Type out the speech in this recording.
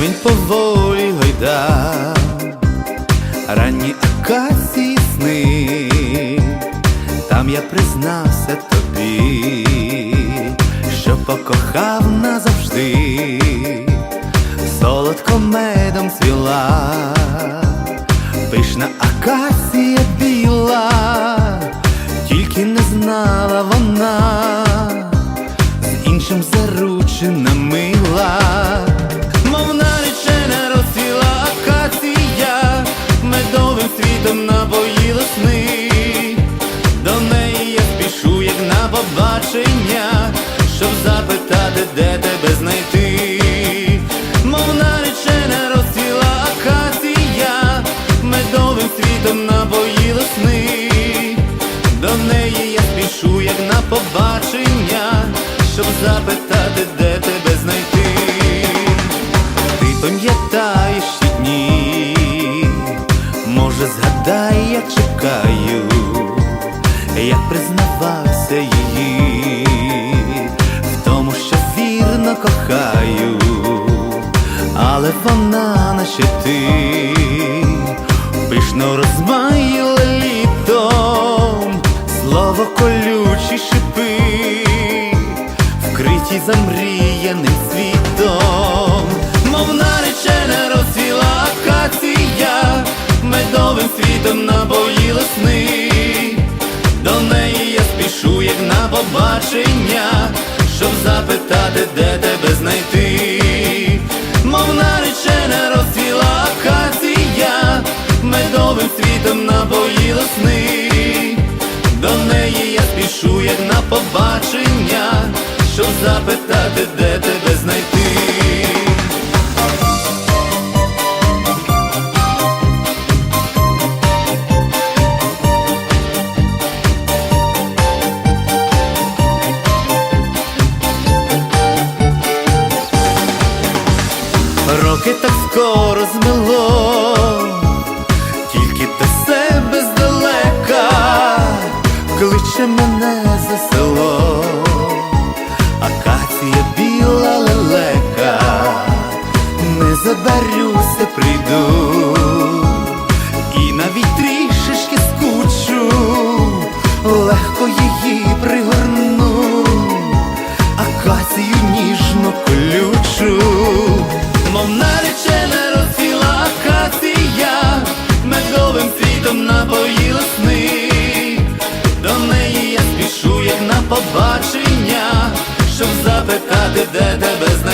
червень поволі гойда, ранні акації сни, там я признався тобі, що покохав назавжди, солодко медом цвіла, пишна акація біла, тільки не знала вона з іншим заручена мила, медовим світом сни, до неї я спішу, як на побачення, щоб запитати, де тебе знайти, мов наречена розцвіла акація, медовим світом напоїла сни. До неї я спішу, як на побачення, щоб запитати, де тебе може, згадай, я чекаю, як признавався її, в тому, що вірно кохаю, але вона наче ти пишно розмаїла літом, слово колючі шипи, вкриті замріяним медовим світом напоїла сни, до неї я спішу, як на побачення, щоб запитати, де тебе знайти, мов наречена розцвіла акація, медовим світом напоїла сни, до неї я спішу, як на побачення, щоб запитати, де тебе знайти. Роки так скоро змело, побачення, щоб запитати, де тебе знайти,